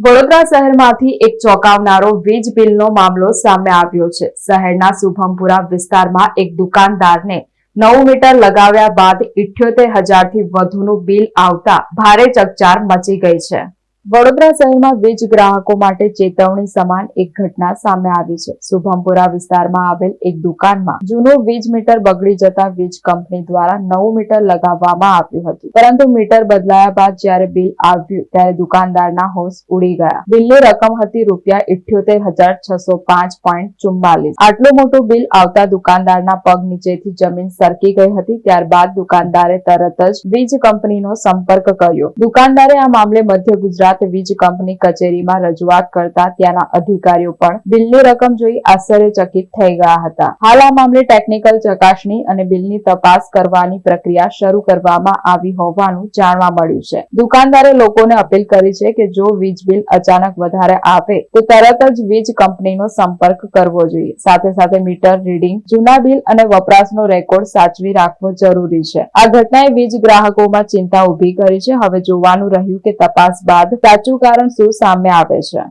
વડોદરા શહેરમાંથી એક ચોંકાવનારો વીજ બિલનો મામલો સામે આવ્યો છે. શહેરના શુભમપુરા વિસ્તારમાં એક દુકાનદારને નવ મીટર લગાવ્યા બાદ ઇઠ્યોતેર હજારથી વધુનું બિલ આવતા ભારે ચકચાર મચી ગઈ છે. વડોદરા શહેરમાં વીજ ગ્રાહકો માટે ચેતવણી સમાન એક ઘટના સામે આવી છે. શુભમપુરા વિસ્તારમાં આવેલ એક દુકાનમાં જૂનો વીજ મીટર બગડી જતા વીજ કંપની દ્વારા નવું મીટર લગાવવામાં આવ્યું હતું. પરંતુ મીટર બદલાયા બાદ જ્યારે બિલ આવ્યું ત્યારે દુકાનદારના હોશ ઉડી ગયા. બિલની રકમ હતી રૂપિયા ઇઠ્યોતેર હજાર છસો પાંચ પોઈન્ટ ચુમ્બાલીસ આટલું મોટું બિલ આવતા દુકાનદારના પગ નીચેથી જમીન સરકી ગઈ હતી. ત્યારબાદ દુકાનદારે તરત જ વીજ કંપનીનો સંપર્ક કર્યો. દુકાનદારે આ મામલે મધ્ય ગુજરાત વીજ કંપની કચેરીમાં રજૂઆત કરતા ત્યાંના અધિકારીઓ પણ બિલની રકમ જોઈ આશ્ચર્યચકિત થઈ ગયા હતા. હાલ આ મામલે ટેકનિકલ ચકાસણી અને બિલની તપાસ કરવાની પ્રક્રિયા શરૂ કરવામાં આવી હોવાનું જાણવા મળ્યું છે. દુકાનદારે લોકોને અપીલ કરી છે કે જો વીજ બિલ અચાનક વધારે આવે, તો તરત જ વીજ કંપનીનો સંપર્ક કરવો જોઈએ. સાથે સાથે મીટર રીડિંગ, જૂના બિલ અને વપરાશનો રેકોર્ડ સાચવી રાખવો જરૂરી છે. આ ઘટનાએ વીજ ગ્રાહકોમાં ચિંતા ઊભી કરી છે. હવે જોવાનું રહ્યું કે તપાસ બાદ સાચું કારણ શું સામે આવે છે?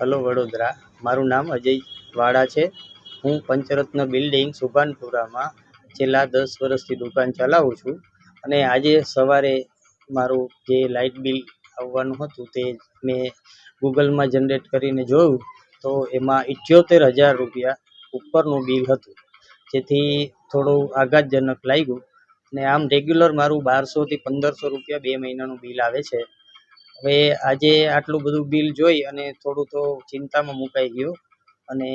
હલો વડોદરા, મારું નામ અજય વાડા છે. હું પંચરત્ન બિલ્ડિંગ સુભાનપુરામાં છેલ્લા દસ વર્ષથી દુકાન ચલાવું છું અને આજે સવારે મારું જે લાઇટ બિલ આવવાનું હતું તે મેં ગૂગલમાં જનરેટ કરીને જોયું તો એમાં ઇઠ્યોતેર હજાર રૂપિયા ઉપરનું બિલ હતું. જેથી થોડું આઘાતજનક લાગ્યું ને આમ રેગ્યુલર મારું બારસોથી પંદરસો રૂપિયા બે મહિનાનું બિલ આવે છે. હવે આજે આટલું બધું બિલ જોઈ અને થોડું તો ચિંતામાં મુકાઈ ગયો. અને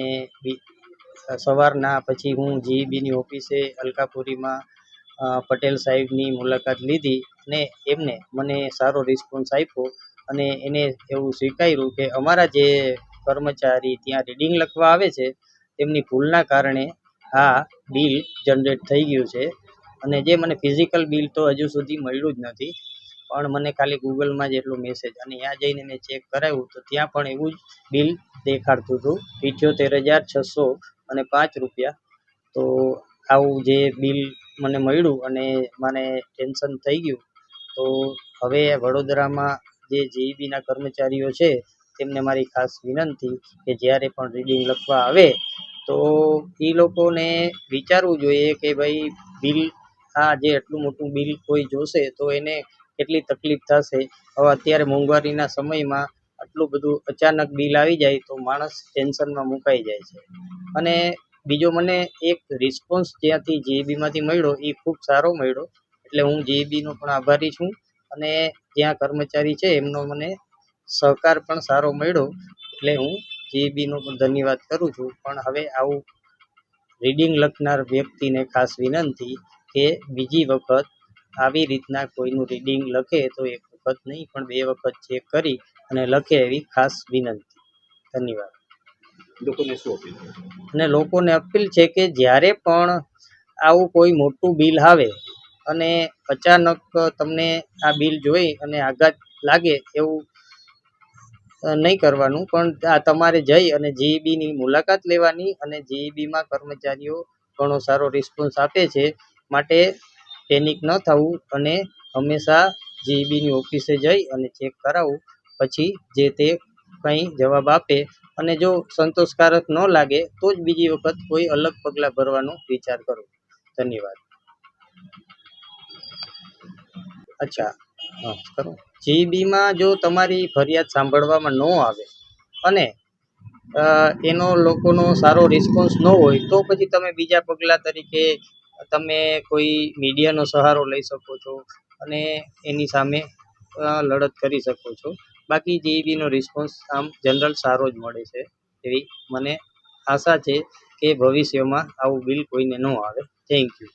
સવારના પછી હું જીઈબીની ઓફિસે અલકાપુરીમાં પટેલ સાહેબની મુલાકાત લીધી અને એમને મને સારો રિસ્પોન્સ આપ્યો અને એને એવું સ્વીકાર્યું કે અમારા જે કર્મચારી ત્યાં રીડિંગ લખવા આવે છે, તેમની ભૂલના કારણે આ બિલ જનરેટ થઈ ગયું છે. અને જે મને ફિઝિકલ બિલ તો હજુ સુધી મળ્યું જ નથી. પણ મને ખાલી ગૂગલમાં જ એટલો મેસેજ અને ત્યાં જઈને મેં ચેક કરાવ્યું તો ત્યાં પણ એવું જ બિલ દેખાડતું હતું. ઇઠ્યોતેર હજાર છસો અને પાંચ રૂપિયા. તો આવું જે બિલ મને મળ્યું અને મને ટેન્શન થઈ ગયું. તો હવે વડોદરામાં જે જીઈબીના કર્મચારીઓ છે, તેમને મારી ખાસ વિનંતી કે જ્યારે પણ રીડિંગ લખવા આવે, તો એ લોકોને વિચારવું જોઈએ કે ભાઈ બિલ આ જે આટલું મોટું બિલ કોઈ જોશે તો એને કેટલી તકલીફ થશે? હવે અત્યારે મોંઘવારીના સમયમાં આટલું બધું અચાનક બિલ આવી જાય તો માણસ ટેન્શનમાં મુકાઈ જાય છે. અને બીજો મને એક રિસ્પોન્સ જ્યાંથી જીઈબીમાંથી મળ્યો એ ખૂબ સારો મળ્યો. એટલે હું જીઈબીનો પણ આભારી છું અને જ્યાં કર્મચારી છે એમનો મને સહકાર પણ સારો મળ્યો. એટલે હું જીઈબીનો પણ ધન્યવાદ કરું છું. પણ હવે આવું રીડિંગ લખનાર વ્યક્તિને ખાસ વિનંતી કે બીજી વખત આવી રીતના કોઈનું રીડિંગ લખે તો એક વખત નહીં પણ બે વખત ચેક કરી અને લખે એવી ખાસ વિનંતી. ધન્યવાદ. લોકોને શું અપીલ અને લોકોને અપીલ છે કે જ્યારે પણ આવું કોઈ મોટું બિલ આવે અને અચાનક તમને આ બિલ જોઈ અને આઘાત લાગે એવું નહીં કરવાનું પણ આ તમારે જઈ અને જીઈબીની મુલાકાત લેવાની અને જીઈબીમાં કર્મચારીઓ ઘણો સારો રિસ્પોન્સ આપે છે માટે પેનિક ન થવું અને હંમેશા જીઈબીની ઓફિસે જઈ અને ચેક કરાવવું પછી જે તે કંઈ જવાબ આપે અને જો સંતોષકારક ન લાગે, તો જ બીજી વખત કોઈ અલગ પગલાં ભરવાનો વિચાર કરો. ધન્યવાદ. અચ્છા, હા, કરો. જીબીમાં જો તમારી ફરિયાદ સાંભળવામાં ન આવે અને એનો લોકોનો સારો રિસ્પોન્સ ન હોય, તો પછી તમે બીજા પગલાં તરીકે તમે કોઈ મીડિયાનો સહારો લઈ શકો છો અને એની સામે લડત કરી શકો છો. બાકી જેઈબીનો રિસ્પોન્સ આમ જનરલ સારો જ મળે છે એવી મને આશા છે કે ભવિષ્યમાં આવું બિલ કોઈને ન આવે. Thank you